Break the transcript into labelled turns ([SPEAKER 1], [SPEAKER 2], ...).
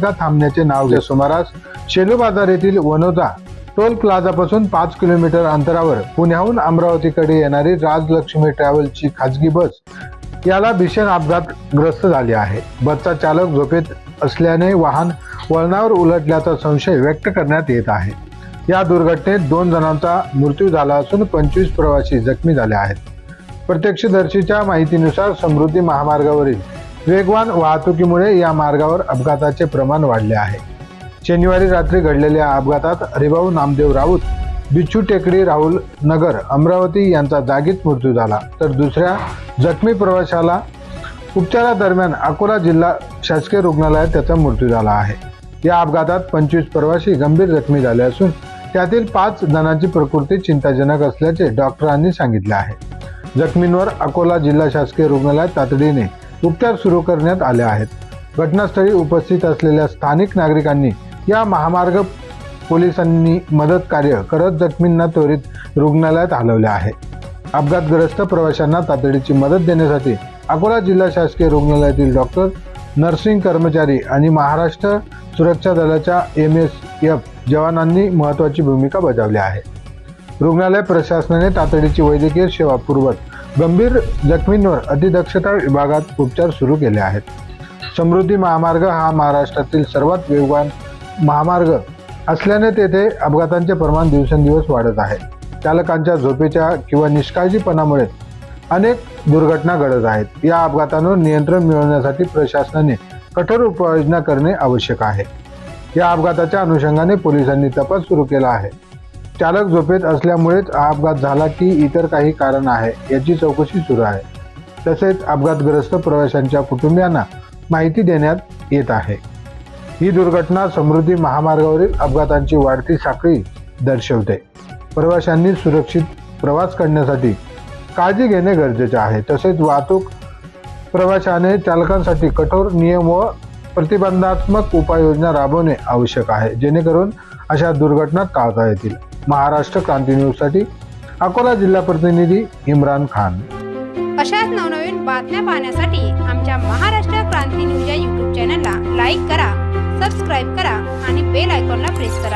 [SPEAKER 1] थांबण्याचे नाव घेत सुमारास शेलू बाजार येथील वनोजा टोल प्लाझापासून पाच किलोमीटर अंतरावर पुण्याहून अमरावतीकडे येणारी राजलक्ष्मी ट्रॅव्हलची खाजगी बस याला भीषण अपघातग्रस्त झाली आहे. बसचा चालक झोपेत असल्याने वाहन वळणावर उलटल्याचा संशय व्यक्त करण्यात येत आहे. या दुर्घटनेत दोन जणांचा मृत्यू झाला असून पंचवीस प्रवासी जखमी झाले आहेत. प्रत्यक्षदर्शीच्या माहितीनुसार समृद्धी महामार्गावरील वेगवान वाहतुकीमुळे या मार्गावर अपघाताचे प्रमाण वाढले आहे. शनिवारी रात्री घडलेल्या अपघातात हरिभाऊ नामदेव राऊत बिच्छू टेकडी राहुल नगर अमरावती यांचा जागीच मृत्यू झाला. तर दुसऱ्या जखमी प्रवाशाला उपचारादरम्यान अकोला जिल्हा शासकीय रुग्णालयात त्याचा मृत्यू झाला आहे. या अपघातात पंचवीस प्रवासी गंभीर जखमी झाले असून त्यातील पाच जणांची प्रकृती चिंताजनक असल्याचे डॉक्टरांनी सांगितले आहे. जखमींवर अकोला जिल्हा शासकीय रुग्णालयात तातडीने उपचार सुरू करण्यात आले आहेत. घटनास्थळी उपस्थित असलेल्या स्थानिक नागरिकांनी या महामार्ग पोलिसांनी मदत कार्य करत जखमींना त्वरित रुग्णालयात हलवले आहे. अपघातग्रस्त प्रवाशांना तातडीची मदत देण्यासाठी अकोला जिल्हा शासकीय रुग्णालयातील डॉक्टर नर्सिंग कर्मचारी आणि महाराष्ट्र सुरक्षा दलाच्या एम एस एफ जवानांनी महत्त्वाची भूमिका बजावली आहे. रुग्णालय प्रशासनाने तातडीची वैद्यकीय सेवा पुरवत गंभीर जखमींवर अतिदक्षता विभागात उपचार सुरू केले आहेत. समृद्धी महामार्ग हा महाराष्ट्रातील सर्वात वेगवान महामार्ग असल्याने तेथे अपघातांचे प्रमाण दिवसेंदिवस वाढत आहे. चालकांच्या झोपेच्या किंवा निष्काळजीपणामुळे अनेक दुर्घटना घडत आहेत. या अपघातांवर नियंत्रण मिळवण्यासाठी प्रशासनाने कठोर उपाययोजना करणे आवश्यक आहे. या अपघाताच्या अनुषंगाने पोलिसांनी तपास सुरू केला आहे. चालक झोपेत असल्यामुळेच हा अपघात झाला की इतर काही कारण आहे याची चौकशी सुरू आहे. तसेच अपघातग्रस्त प्रवाशांच्या कुटुंबियांना माहिती देण्यात येत आहे. ही दुर्घटना समृद्धी महामार्गावरील अपघातांची वाढती साखळी दर्शवते. प्रवाशांनी सुरक्षित प्रवास करण्यासाठी काळजी घेणे गरजेचे आहे. तसेच वाहतूक प्रवाशाने चालकांसाठी कठोर नियम व प्रतिबंधात्मक उपाययोजना राबवणे आवश्यक आहे जेणेकरून अशा दुर्घटना टाळता येतील. महाराष्ट्र क्रांती न्यूजसाठी अकोला जिल्हा प्रतिनिधी इम्रान खान.
[SPEAKER 2] अशाच नवनवीन बातम्या पाहण्यासाठी आमच्या महाराष्ट्र क्रांती न्यूज या युट्यूब चॅनलला लाईक करा सबस्क्राईब करा आणि बेल आयकॉनला प्रेस करा.